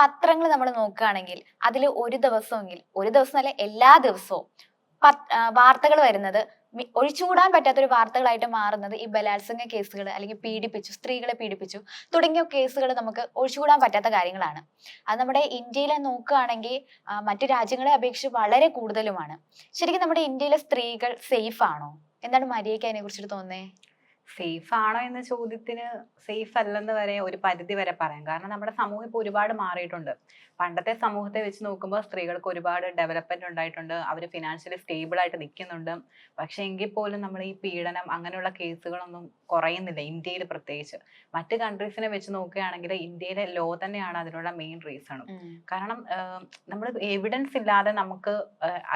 പത്രങ്ങൾ നമ്മൾ നോക്കുകയാണെങ്കിൽ അതിൽ ഒരു ദിവസമെങ്കിൽ ഒരു ദിവസം അല്ല എല്ലാ ദിവസവും വാർത്തകൾ വരുന്നത് ഒഴിച്ചുകൂടാൻ പറ്റാത്തൊരു വാർത്തകളായിട്ട് മാറുന്നത് ഈ ബലാത്സംഗ കേസുകൾ അല്ലെങ്കിൽ പീഡിപ്പിച്ചു സ്ത്രീകളെ പീഡിപ്പിച്ചു തുടങ്ങിയ കേസുകൾ നമുക്ക് ഒഴിച്ചുകൂടാൻ പറ്റാത്ത കാര്യങ്ങളാണ്. അത് നമ്മുടെ ഇന്ത്യയിലെ നോക്കുകയാണെങ്കിൽ മറ്റു രാജ്യങ്ങളെ അപേക്ഷിച്ച് വളരെ കൂടുതലുമാണ്. ശരിക്കും നമ്മുടെ ഇന്ത്യയിലെ സ്ത്രീകൾ സേഫ് ആണോ? എന്താണ് മരിയയ്ക്ക് അതിനെ കുറിച്ചിട്ട് തോന്നുന്നേ? സേഫ് ആണോ എന്ന ചോദ്യത്തിന് സേഫ് അല്ലെന്ന് വരെ ഒരു പരിധി വരെ പറയാം. കാരണം നമ്മുടെ സമൂഹം ഇപ്പോൾ ഒരുപാട് മാറിയിട്ടുണ്ട്. പണ്ടത്തെ സമൂഹത്തെ വെച്ച് നോക്കുമ്പോൾ സ്ത്രീകൾക്ക് ഒരുപാട് ഡെവലപ്മെന്റ് ഉണ്ടായിട്ടുണ്ട്. അവർ ഫിനാൻഷ്യലി സ്റ്റേബിൾ ആയിട്ട് നിൽക്കുന്നുണ്ട് പക്ഷേ എങ്കിൽ പോലും നമ്മൾ ഈ പീഡനം അങ്ങനെയുള്ള കേസുകളൊന്നും കുറയുന്നില്ല ഇന്ത്യയിൽ പ്രത്യേകിച്ച്. മറ്റ് കൺട്രീസിനെ വെച്ച് നോക്കുകയാണെങ്കിൽ ഇന്ത്യയിലെ ലോ തന്നെയാണ് അതിനുള്ള മെയിൻ റീസണും കാരണം നമ്മൾ എവിഡൻസ് ഇല്ലാതെ നമുക്ക്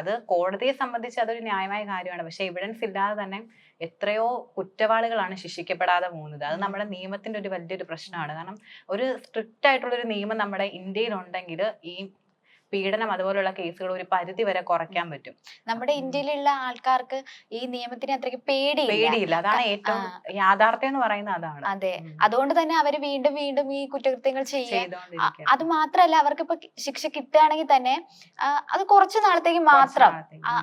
അത് കോടതിയെ സംബന്ധിച്ച് അതൊരു ന്യായമായ കാര്യമാണ്. പക്ഷെ എവിഡൻസ് ഇല്ലാതെ തന്നെ എത്രയോ കുറ്റവാളികളാണ് ശിക്ഷിക്കപ്പെടാതെ പോകുന്നത്. അത് നമ്മുടെ നിയമത്തിന്റെ ഒരു വലിയൊരു പ്രശ്നമാണ്. കാരണം ഒരു സ്ട്രിക്റ്റ് ആയിട്ടുള്ള ഒരു നിയമം നമ്മുടെ ഇന്ത്യയിൽ ഉണ്ടെങ്കിൽ ഈ പീഡനം അതുപോലുള്ള കേസുകൾ ഒരു പരിധി വരെ കുറയ്ക്കാൻ പറ്റും. നമ്മുടെ ഇന്ത്യയിലുള്ള ആൾക്കാർക്ക് ഈ നിയമത്തിന് അത്രയ്ക്ക് പേടിയില്ല. പേടിയില്ല. അതാണ് ഏറ്റവും. യാഥാർത്ഥ്യം എന്ന് പറയുന്നത് അതാണ്. അതെ. അതുകൊണ്ട് തന്നെ അവർ വീണ്ടും വീണ്ടും ഈ കുറ്റകൃത്യങ്ങൾ ചെയ്യും. അത് മാത്രല്ല അവർക്ക് ഇപ്പൊ ശിക്ഷ കിട്ടുകയാണെങ്കിൽ തന്നെ അത് കുറച്ചു നാളത്തേക്ക് മാത്രം.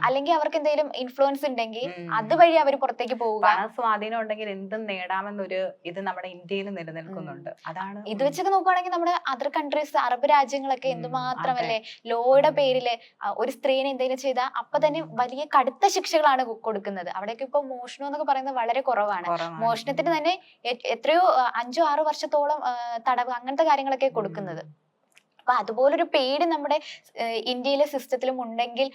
അല്ലെങ്കിൽ അവർക്ക് എന്തെങ്കിലും ഇൻഫ്ലുവൻസ് ഉണ്ടെങ്കിൽ. അതുവഴി അവർ പുറത്തേക്ക് പോവുക. സ്വാധീനം ഉണ്ടെങ്കിൽ എന്തും നേടാമെന്നൊരു ഇത് നമ്മുടെ ഇന്ത്യയിൽ നിലനിൽക്കുന്നുണ്ട്. അതാണ് ഇത് വെച്ചൊക്കെ നോക്കുകയാണെങ്കിൽ നമ്മുടെ അതർ കൺട്രീസ് അറബ് രാജ്യങ്ങളൊക്കെ എന്തുമാത്രമല്ലേ എന്തുമാത്രം അതെ. അല്ലേ ലോയുടെ പേരിൽ പേരിൽ ഒരു സ്ത്രീനെ എന്തെങ്കിലും ചെയ്താൽ അപ്പൊ തന്നെ വലിയ കടുത്ത ശിക്ഷകളാണ് കൊടുക്കുന്നത്. അവിടെയൊക്കെ ഇപ്പൊ മോഷണം എന്നൊക്കെ പറയുന്നത് വളരെ കുറവാണ്. മോഷണത്തിന് തന്നെ എത്രയോ അഞ്ചോ ആറോ വർഷത്തോളം തടവ് അങ്ങനത്തെ കാര്യങ്ങളൊക്കെ കൊടുക്കുന്നത്. അപ്പൊ അതുപോലൊരു പേടി നമ്മുടെ ഇന്ത്യയിലെ സിസ്റ്റത്തിലും ഉണ്ടെങ്കിൽ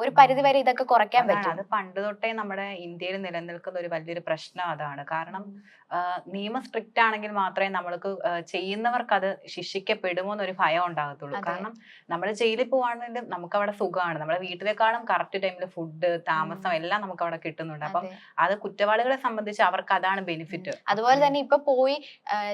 ഒരു പരിധിവരെ ഇതൊക്കെ കുറയ്ക്കാൻ പറ്റും. അത് പണ്ട് തൊട്ടേ നമ്മുടെ ഇന്ത്യയിൽ നിലനിൽക്കുന്ന ഒരു വലിയൊരു പ്രശ്നം അതാണ്. കാരണം നിയമം സ്ട്രിക്റ്റ് ആണെങ്കിൽ മാത്രമേ നമ്മൾക്ക് ചെയ്യുന്നവർക്ക് അത് ശിക്ഷിക്കപ്പെടുമോ എന്നൊരു ഭയം ഉണ്ടാകത്തുള്ളൂ. കാരണം നമ്മൾ ജയിലിൽ പോവാണെങ്കിലും നമുക്ക് അവിടെ സുഖമാണ്. നമ്മുടെ വീട്ടിലേക്കാളും കറക്റ്റ് ടൈമിൽ ഫുഡ് താമസം എല്ലാം നമുക്ക് അവിടെ കിട്ടുന്നുണ്ട്. അപ്പം അത്. കുറ്റവാളികളെ സംബന്ധിച്ച് അവർക്ക് അതാണ് ബെനിഫിറ്റ് അതുപോലെ തന്നെ ഇപ്പൊ പോയി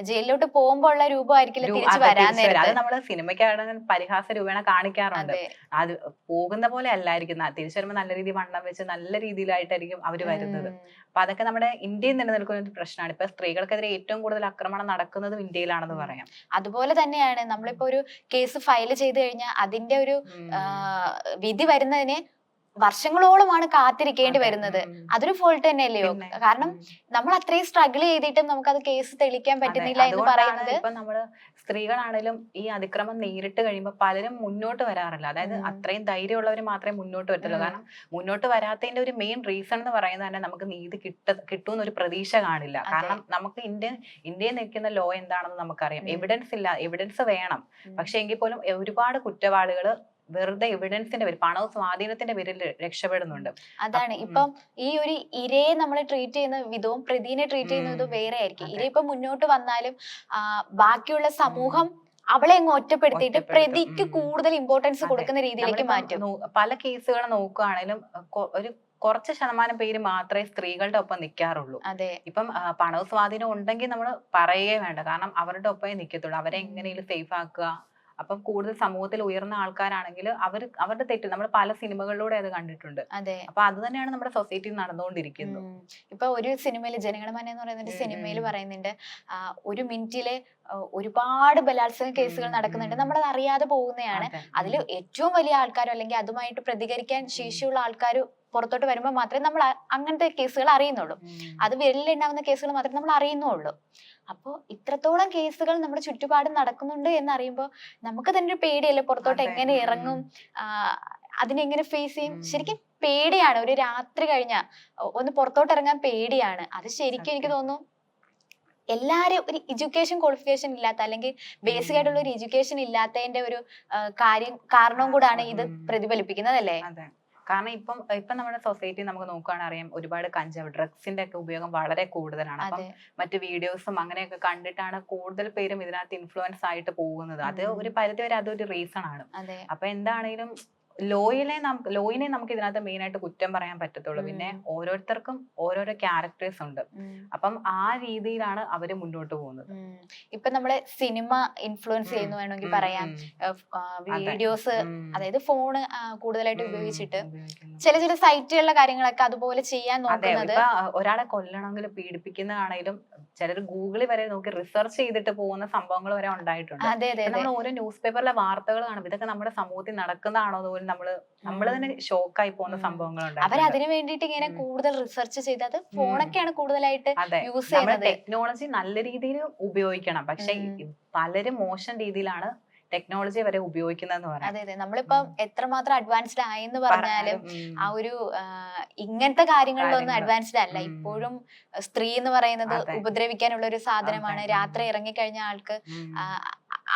ജയിലിലോട്ട് പോകുമ്പോൾ ഉള്ള രൂപമായിരിക്കില്ല തിരിച്ചു വരാൻ അത് നമ്മൾ നമ്മൾ സിനിമയ്ക്കാണെങ്കിൽ പരിഹാസ രൂപേണ കാണിക്കാറുണ്ട്. അതെ. പോകുന്ന പോലെ അല്ലായിരിക്കും. തിരിച്ചു വരുമ്പോൾ നല്ല രീതിയിൽ വണ്ണം വെച്ച് നല്ല രീതിയിലായിട്ടായിരിക്കും അവർ വരുന്നത്. അപ്പൊ അതൊക്കെ നമ്മുടെ ഇന്ത്യയിൽ നിലനിൽക്കുന്ന ഒരു പ്രശ്നമാണ്. ഇപ്പൊ സ്ത്രീകൾക്കെതിരെ ഏറ്റവും കൂടുതൽ ആക്രമണം നടക്കുന്നതും ഇന്ത്യയിലാണെന്ന്. പറയാം. അതുപോലെ തന്നെയാണ് നമ്മളിപ്പോ ഒരു കേസ് ഫയൽ ചെയ്ത് കഴിഞ്ഞാൽ അതിന്റെ ഒരു വിധി വരുന്നതിന് വർഷങ്ങളോളമാണ് കാത്തിരിക്കേണ്ടി വരുന്നത്. അതൊരു ഫോൾട്ട് തന്നെയല്ലയോ? കാരണം. നമ്മൾ അത്രയും സ്ട്രഗിൾ ചെയ്തിട്ടും നമുക്ക് അത് കേസ് തെളിക്കാൻ പറ്റുന്നില്ല എന്ന് പറയുന്നത് ഇപ്പൊ നമ്മൾ സ്ത്രീകളാണെങ്കിലും ഈ അതിക്രമം നേരിട്ട് കഴിയുമ്പോൾ പലരും മുന്നോട്ട് വരാറില്ല. അതായത്. അത്രയും ധൈര്യമുള്ളവർ മാത്രമേ മുന്നോട്ട് വരത്തുള്ളൂ. കാരണം മുന്നോട്ട് വരാത്തതിന്റെ ഒരു മെയിൻ റീസൺ എന്ന് പറയുന്നത് തന്നെ നമുക്ക് നീതി കിട്ട കിട്ടുമെന്ന് ഒരു പ്രതീക്ഷ കാണില്ല. കാരണം നമുക്ക് ഇന്ത്യ ഇന്ത്യയിൽ നിൽക്കുന്ന ലോ എന്താണെന്ന് നമുക്കറിയാം. എവിഡൻസ് ഇല്ല. എവിഡൻസ് വേണം. പക്ഷെ എങ്കിൽ പോലും ഒരുപാട് കുറ്റവാളികൾ വെറുതെ എവിഡൻസിന്റെ പേര് പണവും സ്വാധീനത്തിന്റെ പേരിൽ രക്ഷപ്പെടുന്നുണ്ട്. അതാണ്. ഇപ്പം ഈ ഒരു ഇരയെ നമ്മൾ ട്രീറ്റ് ചെയ്യുന്ന വിധവും പ്രതിനെ ട്രീറ്റ് ചെയ്യുന്ന വിധവും വേറെ ആയിരിക്കും. ഇര ഇപ്പൊ മുന്നോട്ട് വന്നാലും ബാക്കിയുള്ള സമൂഹം അവളെ അങ്ങ് ഒറ്റപ്പെടുത്തിയിട്ട് പ്രതിക്ക് കൂടുതൽ ഇമ്പോർട്ടൻസ് കൊടുക്കുന്ന രീതിയിലേക്ക് മാറ്റും. പല കേസുകൾ നോക്കുകയാണെങ്കിലും ഒരു കുറച്ച് ശതമാനം പേര് മാത്രമേ സ്ത്രീകളുടെ ഒപ്പം നിൽക്കാറുള്ളൂ അതെ. ഇപ്പം പണവും സ്വാധീനം ഉണ്ടെങ്കിൽ നമ്മൾ പറയുകയേ വേണ്ട. കാരണം അവരുടെ ഒപ്പമേ നിൽക്കത്തുള്ളൂ അവരെ. എങ്ങനെയും സേഫ് ആക്കുക. അപ്പം കൂടുതൽ സമൂഹത്തിൽ ഉയർന്ന ആൾക്കാരാണെങ്കിൽ അവർ അവരുടെ തെറ്റ് നമ്മൾ പല സിനിമകളിലൂടെ അത് കണ്ടിട്ടുണ്ട്. അതെ. അപ്പൊ അത് തന്നെയാണ് നമ്മുടെ സൊസൈറ്റിയിൽ നടന്നുകൊണ്ടിരിക്കുന്നത്. ഇപ്പൊ ഒരു സിനിമയിൽ ജനഗണമന എന്ന് പറയുന്ന ഒരു സിനിമയിൽ. പറയുന്നുണ്ട് ഒരു മിനിറ്റിലെ ഒരുപാട് ബലാത്സംഗ കേസുകൾ നടക്കുന്നുണ്ട്. നമ്മൾ നമ്മളത് അറിയാതെ പോകുന്നതാണ്. അതിൽ ഏറ്റവും വലിയ ആൾക്കാരോ അല്ലെങ്കിൽ അതുമായിട്ട് പ്രതികരിക്കാൻ ശേഷിയുള്ള ആൾക്കാർ പുറത്തോട്ട് വരുമ്പോൾ മാത്രമേ നമ്മൾ അങ്ങനത്തെ കേസുകൾ അറിയുന്നുള്ളൂ. അത് വിരലിലുണ്ടാവുന്ന കേസുകൾ മാത്രമേ നമ്മൾ അറിയുന്നുള്ളൂ. അപ്പോൾ ഇത്രത്തോളം കേസുകൾ നമ്മുടെ ചുറ്റുപാടും നടക്കുന്നുണ്ട് എന്നറിയുമ്പോൾ നമുക്ക് തന്നെ ഒരു പേടിയല്ലേ? പുറത്തോട്ട്. എങ്ങനെ. ഇറങ്ങും? അതിനെങ്ങനെ ഫേസ് ചെയ്യും. ശരിക്കും പേടിയാണ്. ഒരു രാത്രി കഴിഞ്ഞ ഒന്ന് പുറത്തോട്ട് ഇറങ്ങാൻ പേടിയാണ്. അത് ശരിക്കും എനിക്ക്. തോന്നുന്നു എല്ലാരും ഒരു എഡ്യൂക്കേഷൻ ക്വാളിഫിക്കേഷൻ ഇല്ലാത്ത അല്ലെങ്കിൽ ബേസിക് ആയിട്ടുള്ള ഒരു എഡ്യൂക്കേഷൻ ഇല്ലാത്തതിന്റെ ഒരു കാര്യം കാരണവും കൂടാണ് ഇത് പ്രതിഫലിപ്പിക്കുന്നത് അല്ലേ കാരണം ഇപ്പം ഇപ്പം നമ്മുടെ സൊസൈറ്റി നമുക്ക് നോക്കുകയാണെങ്കിൽ അറിയാം ഒരുപാട് കഞ്ചാവ് ഡ്രഗ്സിന്റെ ഒക്കെ ഉപയോഗം വളരെ കൂടുതലാണ്. അപ്പം മറ്റ് വീഡിയോസും അങ്ങനെയൊക്കെ കണ്ടിട്ടാണ് കൂടുതൽ പേരും ഇതിനകത്ത് ഇൻഫ്ലുവൻസ് ആയിട്ട് പോകുന്നത്. അത് ഒരു ഒരു പരിധിവരെ അതൊരു റീസൺ ആണ്. അപ്പൊ എന്താണേലും ലോയിലെ നമുക്ക് ലോയിനെ നമുക്ക് ഇതിനകത്ത് മെയിൻ ആയിട്ട് കുറ്റം പറയാൻ പറ്റത്തുള്ളൂ. പിന്നെ. ഓരോരുത്തർക്കും ഓരോരോ ക്യാരക്ടേഴ്സ് ഉണ്ട്. അപ്പം ആ രീതിയിലാണ് അവർ മുന്നോട്ട് പോകുന്നത്. ഇപ്പൊ നമ്മളെ സിനിമ ഇൻഫ്ലുവൻസ് ചെയ്യുന്നു വേണമെങ്കിൽ പറയാം. വീഡിയോസ് അതായത് ഫോണ് കൂടുതലായിട്ട് ഉപയോഗിച്ചിട്ട് ചില ചില സൈറ്റുകളിലെ കാര്യങ്ങളൊക്കെ അതുപോലെ ചെയ്യാൻ നോക്കുന്നത് ഒരാളെ കൊല്ലണമെങ്കിൽ പീഡിപ്പിക്കുന്നതാണെങ്കിലും ചിലർ ഗൂഗിളിൽ വരെ നോക്കി റിസർച്ച് ചെയ്തിട്ട് പോകുന്ന സംഭവങ്ങൾ വരെ ഉണ്ടായിട്ടുണ്ട്. അതെ അതെ അതെ. നമ്മൾ ഓരോ ന്യൂസ് പേപ്പറിലെ വാർത്തകൾ കാണും. ഇതൊക്കെ നമ്മുടെ സമൂഹത്തിൽ നടക്കുന്നതാണോ പോലും നമ്മൾ നമ്മൾ തന്നെ ഷോക്കായി പോകുന്ന സംഭവങ്ങളുണ്ട് അവർ അതിനു വേണ്ടിയിട്ട് ഇങ്ങനെ കൂടുതൽ റിസർച്ച് ചെയ്ത് അത് ഫോണൊക്കെയാണ് കൂടുതലായിട്ട് യൂസ് നമ്മൾ ചെയ്യുന്നത്. ടെക്നോളജി നല്ല രീതിയിൽ ഉപയോഗിക്കണം. പക്ഷെ പലരും മോശം രീതിയിലാണ് ടെക്നോളജി വരെ ഉപയോഗിക്കുന്നതെന്ന് പറയാം. അതെ അതെ. നമ്മളിപ്പം എത്രമാത്രം അഡ്വാൻസ്ഡ് ആയെന്ന് പറഞ്ഞാലും ആ ഒരു ഇങ്ങനത്തെ കാര്യങ്ങളിലൊന്നും കാര്യങ്ങൾ. അഡ്വാൻസ്ഡ് അല്ല. ഇപ്പോഴും സ്ത്രീ എന്ന് പറയുന്നത്. ഉപദ്രവിക്കാനുള്ള ഒരു സാധനമാണ്. രാത്രി ഇറങ്ങിക്കഴിഞ്ഞ ആൾക്ക്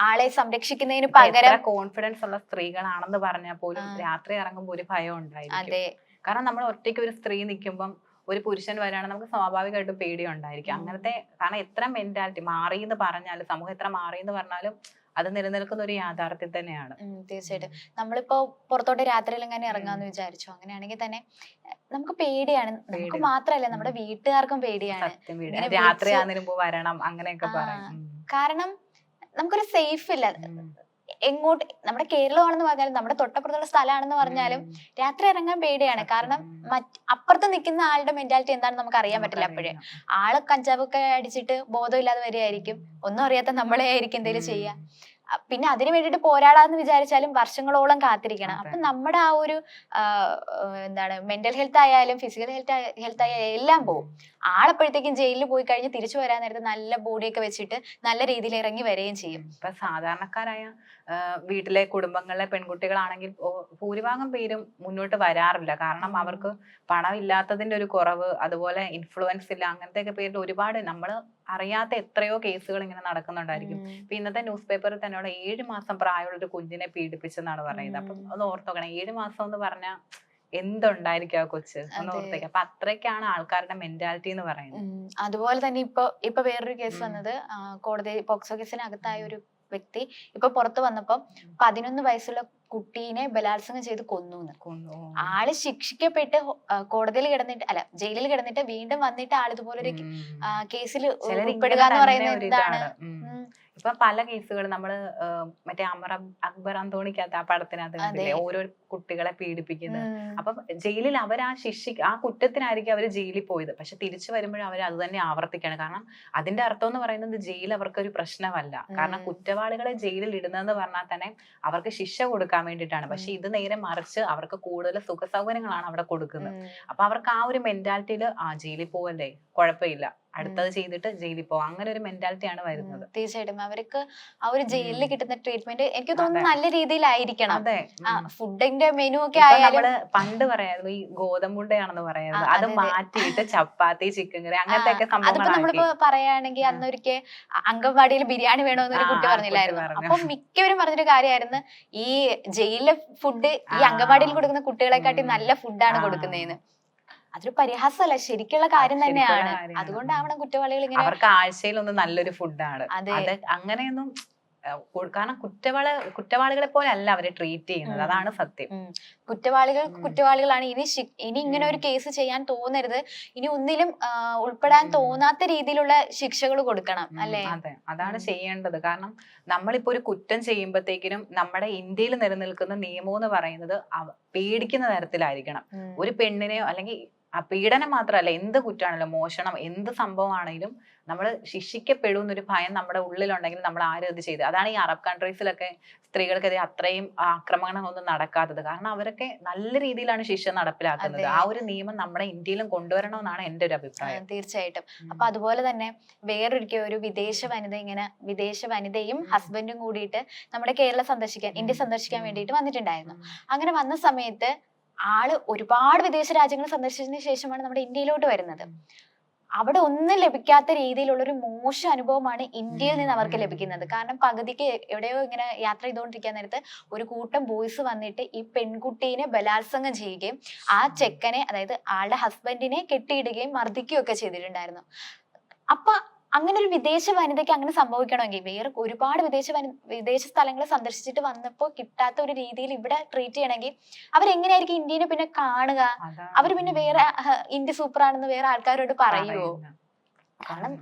ആളെ സംരക്ഷിക്കുന്നതിന് പകരം കോൺഫിഡൻസ് ഉള്ള സ്ത്രീകളാണെന്ന് പറഞ്ഞാൽ പോലും രാത്രി ഇറങ്ങുമ്പോൾ ഒരു ഭയം ഉണ്ടായിരിക്കും. അതെ. കാരണം നമ്മൾ ഒറ്റയ്ക്ക് ഒരു സ്ത്രീ നിൽക്കുമ്പം ഒരു പുരുഷൻ വരികയാണെങ്കിൽ നമുക്ക് സ്വാഭാവികമായിട്ടും പേടി ഉണ്ടായിരിക്കും. അങ്ങനത്തെ കാരണം എത്ര മെന്റാലിറ്റി മാറി എന്ന് പറഞ്ഞാലും സമൂഹം എത്ര മാറി എന്ന് പറഞ്ഞാലും അത് നിലനിൽക്കുന്ന ഒരു യാഥാർത്ഥ്യം തന്നെയാണ്. തീർച്ചയായിട്ടും. നമ്മളിപ്പോ പുറത്തോട്ട് രാത്രിയിൽ എങ്ങനെ ഇറങ്ങാന്ന് വിചാരിച്ചു? അങ്ങനെയാണെങ്കിൽ തന്നെ നമുക്ക് പേടിയാണ്. നമുക്ക്. മാത്രല്ല നമ്മുടെ. വീട്ടുകാർക്കും പേടിയാണ്. ഇങ്ങനെ രാത്രി വരണം അങ്ങനെയൊക്കെ കാരണം നമുക്കൊരു സേഫ് ഇല്ല. എങ്ങോട്ട് നമ്മുടെ കേരളമാണെന്ന് പറഞ്ഞാലും നമ്മുടെ തൊട്ടപ്പുറത്തുള്ള സ്ഥലമാണെന്ന് പറഞ്ഞാലും രാത്രി ഇറങ്ങാൻ പേടിയാണ്. കാരണം മറ്റ് അപ്പുറത്ത് നിൽക്കുന്ന ആളുടെ മെന്റാലിറ്റി എന്താണെന്ന് നമുക്ക് അറിയാൻ പറ്റില്ല അപ്പോഴേ. ആൾ കഞ്ചാവൊക്കെ അടിച്ചിട്ട് ബോധമില്ലാതെ വരികയായിരിക്കും. ഒന്നും അറിയാത്ത നമ്മളെ ആയിരിക്കും എന്തെങ്കിലും ചെയ്യുക പിന്നെ അതിനു വേണ്ടിയിട്ട് പോരാടാന്ന് വിചാരിച്ചാലും വർഷങ്ങളോളം കാത്തിരിക്കണം. അപ്പൊ നമ്മുടെ ആ ഒരു എന്താണ് മെന്റൽ ഹെൽത്ത് ആയാലും ഫിസിക്കൽ ഹെൽത്ത് ഹെൽത്ത് ആയാലും എല്ലാം പോകും ആളപ്പോഴത്തേക്കും ജയിലിൽ പോയി കഴിഞ്ഞ് തിരിച്ചു വരാൻ നേരത്തെ നല്ല ബോഡിയൊക്കെ വെച്ചിട്ട് നല്ല രീതിയിൽ ഇറങ്ങി വരികയും ചെയ്യും. ഇപ്പൊ സാധാരണക്കാരായ വീട്ടിലെ കുടുംബങ്ങളിലെ പെൺകുട്ടികളാണെങ്കിൽ ഭൂരിഭാഗം പേരും മുന്നോട്ട് വരാറില്ല. കാരണം അവർക്ക് പണമില്ലാത്തതിന്റെ ഒരു കുറവ് അതുപോലെ ഇൻഫ്ലുവൻസ് ഇല്ല അങ്ങനത്തെ ഒക്കെ പേരിൽ ഒരുപാട് നമ്മൾ അറിയാത്ത എത്രയോ കേസുകൾ ഇങ്ങനെ നടക്കുന്നുണ്ടായിരിക്കും. ഇപ്പൊ ഇന്നത്തെ ന്യൂസ് പേപ്പറിൽ തന്നെ അവിടെ ഏഴ് മാസം പ്രായമുള്ള ഒരു കുഞ്ഞിനെ പീഡിപ്പിച്ചെന്നാണ് പറയുന്നത് അപ്പം. ഒന്ന് ഓർത്തോക്കണം ഏഴ് മാസം എന്ന് പറഞ്ഞാൽ എന്തുണ്ടായിരിക്കും ആ കൊച്ച് ഒന്ന്. ഓർത്തേക്ക് അപ്പൊ അത്രയ്ക്കാണ് ആൾക്കാരുടെ മെന്റാലിറ്റി എന്ന് പറയുന്നത് അതുപോലെ തന്നെ ഇപ്പൊ ഇപ്പൊ വേറൊരു കേസ്. വന്നത് കോടതി പോക്സോ കേസിനകത്തായ ഒരു വ്യക്തി ഇപ്പൊ പുറത്തു വന്നപ്പം പതിനൊന്ന് വയസ്സുള്ള കുട്ടീനെ ബലാത്സംഗം ചെയ്ത് കൊന്നു? എന്ന്. ആൾ ശിക്ഷിക്കപ്പെട്ട് കോടതിയിൽ കിടന്നിട്ട് അല്ല ജയിലിൽ കിടന്നിട്ട് വീണ്ടും വന്നിട്ട് ആൾ ഇതുപോലൊരു കേസിൽ ഉൾപ്പെടുക എന്ന് തന്നെ പറയുന്നത് എന്താണ്. ഇപ്പൊ പല കേസുകൾ നമ്മൾ മറ്റേ അമർ അക്- അക്ബർ അന്തോണിക്കകത്ത് ആ പടത്തിനകത്ത് ഓരോ കുട്ടികളെ പീഡിപ്പിക്കുന്നത്. അപ്പൊ ജയിലിൽ അവർ ആ ശിക്ഷ ആ കുറ്റത്തിനായിരിക്കും അവർ ജയിലിൽ പോയത്. പക്ഷെ തിരിച്ചു വരുമ്പോഴും അവർ അത് തന്നെ ആവർത്തിക്കുകയാണ് കാരണം അതിന്റെ അർത്ഥം എന്ന് പറയുന്നത് ജയിൽ അവർക്കൊരു പ്രശ്നമല്ല. കാരണം. കുറ്റവാളികളെ ജയിലിൽ ഇടുന്നതെന്ന് പറഞ്ഞാൽ തന്നെ അവർക്ക് ശിക്ഷ കൊടുക്കാൻ വേണ്ടിയിട്ടാണ്. പക്ഷെ. ഇത് നേരെ മറിച്ച് അവർക്ക് കൂടുതൽ സുഖ സൗകര്യങ്ങളാണ് അവിടെ കൊടുക്കുന്നത്. അപ്പൊ അവർക്ക് ആ ഒരു മെന്റാലിറ്റിയിൽ ആ ജയിലിൽ പോവല്ലേ കുഴപ്പമില്ല. അടുത്തത് ചെയ്തിട്ട് ജയിലിൽ പോവാം അങ്ങനെ ഒരു മെന്റാലിറ്റിയാണ് വരുന്നത്. തീർച്ചയായിട്ടും അവർക്ക് ആ ഒരു ജയിലിൽ കിട്ടുന്ന ട്രീറ്റ്മെന്റ് എനിക്ക് തോന്നുന്നു. നല്ല രീതിയിലായിരിക്കണം അതെ ഫുഡിന്റെ മെനു ഒക്കെ ആയാലും നമ്മൾ പണ്ട് പറയായിരുന്നു ഈ ഗോതമ്പുണ്ടയാണെന്ന് പറയായിരുന്നു ആ, അത്. മാറ്റിയിട്ട് ചപ്പാത്തി ചിക്കൻ കറി അങ്ങനത്തെ ഒക്കെ അതിപ്പോ നമ്മളിപ്പോ പറയുകയാണെങ്കിൽ. അന്നൊരിക്കെ അംഗൻവാടിയിൽ ബിരിയാണി വേണമെന്ന് ഒരു കുട്ടി പറഞ്ഞില്ലായിരുന്നു. അപ്പൊ മിക്കവരും പറഞ്ഞൊരു കാര്യമായിരുന്നു ഈ ജയിലിലെ ഫുഡ് ഈ. അംഗൻവാടിയിൽ കൊടുക്കുന്ന കുട്ടികളെക്കാട്ടി നല്ല ഫുഡാണ്. കൊടുക്കുന്നതെന്ന് അതൊരു പരിഹാസമല്ല ശരിക്കുള്ള കാര്യം തന്നെയാണ്. അതുകൊണ്ടാവണം കുറ്റവാളികൾ ഇങ്ങനെ അവർക്ക് ആഴ്ചയിൽ ഒന്ന് നല്ലൊരു ഫുഡാണ്. അതെ. അങ്ങനെയൊന്നും കാരണം കുറ്റവാള കുറ്റവാളികളെ പോലെ അല്ല അവരെ ട്രീറ്റ് ചെയ്യുന്നത്. അതാണ് സത്യം. കുറ്റവാളികൾ കുറ്റവാളികളാണ്. ഇനി ഇനി ഇങ്ങനെ ഒരു കേസ് ചെയ്യാൻ തോന്നരുത്. ഇനി ഒന്നിലും ഉൾപ്പെടാൻ തോന്നാത്ത രീതിയിലുള്ള ശിക്ഷകൾ കൊടുക്കണം അല്ലെ? അതെ. അതാണ് ചെയ്യേണ്ടത്. കാരണം നമ്മളിപ്പോ ഒരു കുറ്റം ചെയ്യുമ്പോഴത്തേക്കിനും നമ്മുടെ ഇന്ത്യയിൽ നിലനിൽക്കുന്ന നിയമം എന്ന് പറയുന്നത് പേടിക്കുന്ന തരത്തിലായിരിക്കണം. ഒരു പെണ്ണിനെയോ അല്ലെങ്കിൽ ആ പീഡനം മാത്രമല്ല എന്ത് കുറ്റമാണെങ്കിലും മോഷണം എന്ത് സംഭവമാണെങ്കിലും നമ്മൾ ശിക്ഷിക്കപ്പെടും എന്നൊരു ഭയം നമ്മുടെ ഉള്ളിലുണ്ടെങ്കിൽ നമ്മൾ ആരും ഇത് ചെയ്ത് അതാണ് ഈ അറബ് കൺട്രീസിലൊക്കെ സ്ത്രീകൾക്കെതിരെ അത്രയും ആക്രമണങ്ങളൊന്നും നടക്കാത്തത്. കാരണം അവരൊക്കെ നല്ല രീതിയിലാണ് ശിക്ഷ നടപ്പിലാക്കുന്നത്. ആ ഒരു നിയമം നമ്മുടെ ഇന്ത്യയിലും കൊണ്ടുവരണമെന്നാണ് എന്റെ ഒരു അഭിപ്രായം. തീർച്ചയായിട്ടും. അപ്പൊ അതുപോലെ തന്നെ വേറൊരിക്കൽ ഒരു വിദേശ വനിത ഇങ്ങനെ വിദേശ വനിതയും ഹസ്ബൻഡും കൂടിയിട്ട് നമ്മുടെ കേരളം സന്ദർശിക്കാൻ ഇന്ത്യ സന്ദർശിക്കാൻ വേണ്ടിയിട്ട് വന്നിട്ടുണ്ടായിരുന്നു. അങ്ങനെ വന്ന സമയത്ത് ആൾ ഒരുപാട് വിദേശ രാജ്യങ്ങൾ സന്ദർശിച്ചതിന് ശേഷമാണ് നമ്മുടെ ഇന്ത്യയിലോട്ട് വരുന്നത്. അവിടെ ഒന്നും ലഭിക്കാത്ത രീതിയിലുള്ള ഒരു മോശം അനുഭവമാണ് ഇന്ത്യയിൽ നിന്ന് അവർക്ക് ലഭിക്കുന്നത്. കാരണം പകുതിക്ക് എവിടെയോ ഇങ്ങനെ യാത്ര ചെയ്തുകൊണ്ടിരിക്കാൻ നേരത്ത് ഒരു കൂട്ടം ബോയ്സ് വന്നിട്ട് ഈ പെൺകുട്ടീനെ ബലാത്സംഗം ചെയ്യുകയും ആ ചെക്കനെ അതായത് ആളുടെ ഹസ്ബൻഡിനെ കെട്ടിയിടുകയും മർദ്ദിക്കുകയും ഒക്കെ ചെയ്തിട്ടുണ്ടായിരുന്നു. അപ്പൊ അങ്ങനെ ഒരു വിദേശ വനിതയ്ക്ക് അങ്ങനെ സംഭവിക്കണമെങ്കിൽ വേറെ ഒരുപാട് വിദേശ വനി വിദേശ സ്ഥലങ്ങൾ സന്ദർശിച്ചിട്ട് വന്നപ്പോൾ കിട്ടാത്ത ഒരു രീതിയിൽ ഇവിടെ ട്രീറ്റ് ചെയ്യണമെങ്കിൽ അവരെങ്ങനെയായിരിക്കും ഇന്ത്യനെ പിന്നെ കാണുക? അവർ പിന്നെ വേറെ ഇന്ത്യ സൂപ്പർ ആണെന്ന് വേറെ ആൾക്കാരോട് പറയുവോ? കാരണം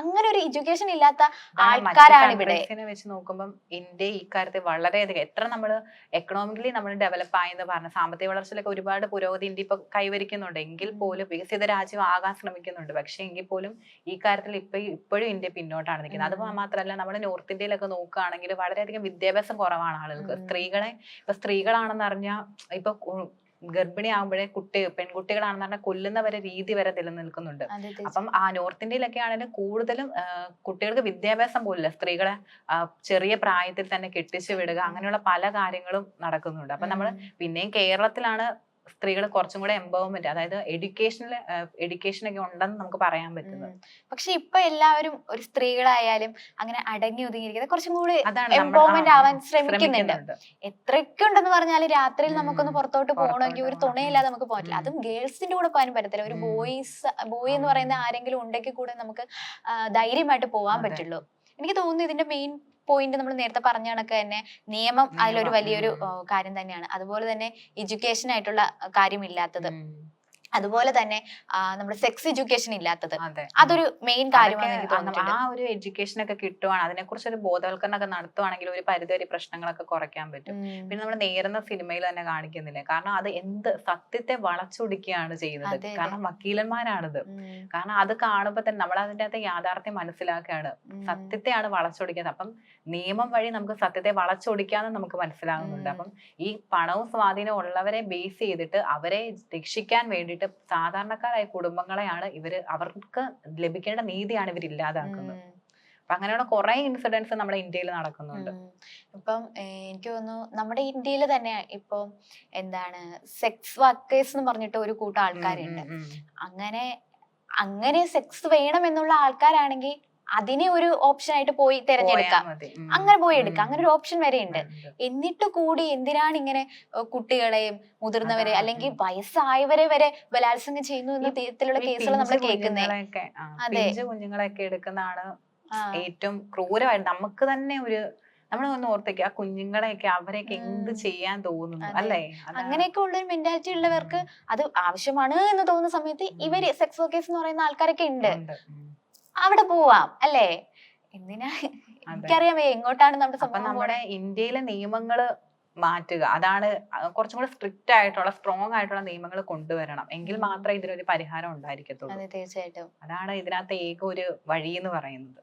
അങ്ങനെ ഒരു എഡ്യൂക്കേഷൻ ഇല്ലാത്ത ആൾക്കാരാണ് ഇവിടെ. വെച്ച് നോക്കുമ്പോൾ ഇന്ത്യ ഈ കാര്യത്തിൽ വളരെയധികം എത്ര നമ്മൾ എക്കണോമിക്കലി നമ്മൾ ഡെവലപ്പ് ആയെന്ന് പറഞ്ഞ സാമ്പത്തിക വളർച്ചയിലൊക്കെ ഒരുപാട് പുരോഗതി ഇന്ത്യ ഇപ്പൊ കൈവരിക്കുന്നുണ്ട്. എങ്കിൽ പോലും വികസിത രാജ്യം ആകാൻ ശ്രമിക്കുന്നുണ്ട്. പക്ഷെ എങ്കിൽ പോലും ഈ കാര്യത്തിൽ ഇപ്പൊ ഇപ്പോഴും ഇന്ത്യ പിന്നോട്ടാണ് നിൽക്കുന്നത്. അത് മാത്രമല്ല നമ്മൾ നോർത്ത് ഇന്ത്യയിലൊക്കെ നോക്കുകയാണെങ്കിൽ വളരെയധികം വിദ്യാഭ്യാസം കുറവാണ് ആളുകൾക്ക്. സ്ത്രീകളെ ഇപ്പൊ സ്ത്രീകളാണെന്ന് അറിഞ്ഞാൽ ഇപ്പൊ കു- ഗർഭിണി ആകുമ്പോഴേ കുട്ടി പെൺകുട്ടികളാണെന്ന് പറഞ്ഞാൽ കൊല്ലുന്ന വരെ രീതി വരെ നിലനിൽക്കുന്നുണ്ട്. അപ്പം ആ നോർത്ത് ഇന്ത്യയിലൊക്കെ ആണെങ്കിലും കൂടുതലും കുട്ടികൾക്ക് വിദ്യാഭ്യാസം പോലില്ല. സ്ത്രീകളെ ചെറിയ പ്രായത്തിൽ തന്നെ കെട്ടിച്ചു വിടുക അങ്ങനെയുള്ള പല കാര്യങ്ങളും നടക്കുന്നുണ്ട്. അപ്പൊ നമ്മൾ പിന്നെയും കേരളത്തിലാണ് സ്ത്രീകൾ കുറച്ചും കൂടെ എംപവർമെന്റ് അതായത് എഡ്യൂക്കേഷനിൽ എഡ്യൂക്കേഷൻ ഒക്കെ ഉണ്ടെന്ന് നമുക്ക് പറയാൻ പറ്റുന്നത്. പക്ഷെ ഇപ്പൊ എല്ലാവരും ഒരു സ്ത്രീകളായാലും അങ്ങനെ അടങ്ങി ഒതുങ്ങിയിരിക്കുന്നത് കുറച്ചും കൂടി എംപവർമെന്റ് ആവാൻ ശ്രമിക്കുന്നുണ്ട്. എത്രയൊക്കെ ഉണ്ടെന്ന് പറഞ്ഞാൽ രാത്രിയിൽ നമുക്കൊന്ന് പുറത്തോട്ട് പോകണമെങ്കിൽ ഒരു തുണയില്ലാതെ നമുക്ക് പോകില്ല. അതും ഗേൾസിന്റെ കൂടെ പോകാനും പറ്റത്തില്ല ഒരു ബോയ്സ് ബോയ് എന്ന് പറയുന്ന ആരെങ്കിലും ഉണ്ടെങ്കിൽ കൂടെ നമുക്ക് ധൈര്യമായിട്ട് പോകാൻ. പറ്റുള്ളൂ എനിക്ക് തോന്നുന്നു ഇതിന്റെ മെയിൻ പോയിന്റ് നമ്മൾ നേരത്തെ പറഞ്ഞ കണക്ക് തന്നെ നിയമം അതിലൊരു വലിയൊരു കാര്യം തന്നെയാണ്. അതുപോലെ തന്നെ എഡ്യൂക്കേഷൻ ആയിട്ടുള്ള കാര്യമില്ലാത്തത്. അതുപോലെ തന്നെ നമ്മുടെ സെക്സ് എഡ്യൂക്കേഷൻ ഇല്ലാത്തത്. അതൊരു മെയിൻ കാര്യമാണ് എനിക്ക് ആ ആ ഒരു എഡ്യൂക്കേഷൻ ഒക്കെ കിട്ടുവാണ്. അതിനെക്കുറിച്ച് ഒരു ബോധവൽക്കരണം ഒക്കെ നടത്തുവാണെങ്കിൽ ഒരു പരിധിവരെ പ്രശ്നങ്ങളൊക്കെ കുറയ്ക്കാൻ പറ്റും. പിന്നെ നമ്മൾ നേരുന്ന സിനിമയിൽ തന്നെ കാണിക്കുന്നില്ലേ? കാരണം അത് എന്ത് സത്യത്തെ വളച്ചൊടിക്കുകയാണ് ചെയ്യുന്നത്. കാരണം വക്കീലന്മാരാണിത്. കാരണം അത് കാണുമ്പോൾ തന്നെ നമ്മൾ അതിന്റെ അകത്ത് യാഥാർത്ഥ്യം മനസ്സിലാക്കുകയാണ്. സത്യത്തെയാണ് വളച്ചൊടിക്കുന്നത്. അപ്പം നിയമം വഴി നമുക്ക് സത്യത്തെ വളച്ചൊടിക്കാന്ന് നമുക്ക് മനസ്സിലാകുന്നുണ്ട്. അപ്പം ഈ പണവും സ്വാധീനവും ഉള്ളവരെ ബേസ് ചെയ്തിട്ട് അവരെ രക്ഷിക്കാൻ വേണ്ടിയിട്ട് സാധാരണക്കാരായ കുടുംബങ്ങളെയാണ് ഇവർ അവർക്ക് ലഭിക്കേണ്ട നീതിയാണ് ഇവർ ഇല്ലാതാക്കുന്നത് അപ്പൊ അങ്ങനെയുള്ള കുറെ ഇൻസിഡൻസ് നമ്മുടെ ഇന്ത്യയിൽ നടക്കുന്നുണ്ട്. ഇപ്പം എനിക്ക് തോന്നുന്നു നമ്മുടെ ഇന്ത്യയിൽ തന്നെ ഇപ്പൊ എന്താണ് സെക്സ് വർക്കേഴ്സ് എന്ന് പറഞ്ഞിട്ട് ഒരു കൂട്ടം ആൾക്കാരുണ്ട്. അങ്ങനെ അങ്ങനെ സെക്സ് വേണം എന്നുള്ള ആൾക്കാരാണെങ്കിൽ അതിനെ ഒരു ഓപ്ഷൻ ആയിട്ട് പോയി തിരഞ്ഞെടുക്കാം. അങ്ങനെ പോയി എടുക്കാം. അങ്ങനെ ഒരു ഓപ്ഷൻ വരെ ഉണ്ട്. എന്നിട്ട് കൂടി എന്തിനാണ് ഇങ്ങനെ കുട്ടികളെയും മുതിർന്നവരെ അല്ലെങ്കിൽ വയസ്സായവരെ വരെ ബലാത്സംഗം ചെയ്യുന്നു എന്ന തരത്തിലുള്ള കേസുകൾ നമ്മൾ കേൾക്കുന്നത് അതെ. കുഞ്ഞുങ്ങളെയൊക്കെ എടുക്കുന്നതാണ് ഏറ്റവും ക്രൂരമായിട്ട് നമുക്ക് തന്നെ ഒരു നമ്മൾ ഒന്ന് ഓർത്തേക്ക് ആ കുഞ്ഞുങ്ങളെയൊക്കെ അവരെയൊക്കെ എന്ത് ചെയ്യാൻ തോന്നുന്നു അല്ലേ? അങ്ങനെയൊക്കെ ഉള്ള ഒരു മെന്റാലിറ്റി ഉള്ളവർക്ക് അത് ആവശ്യമാണ് എന്ന് തോന്നുന്ന സമയത്ത്. ഇവർ സെക്സ് വർക്കേഴ്സ് എന്ന് പറയുന്ന ആൾക്കാരൊക്കെ ഉണ്ട്. അവിടെ പോവാം അല്ലേ? എന്തിനാ? എനിക്കറിയാമേ എങ്ങോട്ടാണ് നമ്മുടെ സംഭവം നമ്മുടെ ഇന്ത്യയിലെ നിയമങ്ങൾ മാറ്റുക. അതാണ് കുറച്ചും കൂടെ സ്ട്രിക്റ്റ് ആയിട്ടുള്ള സ്ട്രോങ് ആയിട്ടുള്ള നിയമങ്ങൾ കൊണ്ടുവരണം. എങ്കിൽ മാത്രമേ ഇതിനൊരു പരിഹാരം ഉണ്ടായിരിക്കത്തുള്ളൂ. അതെ തീർച്ചയായിട്ടും. അതാണ് ഇതിനകത്ത് ഏക ഒരു വഴി എന്ന് പറയുന്നത്.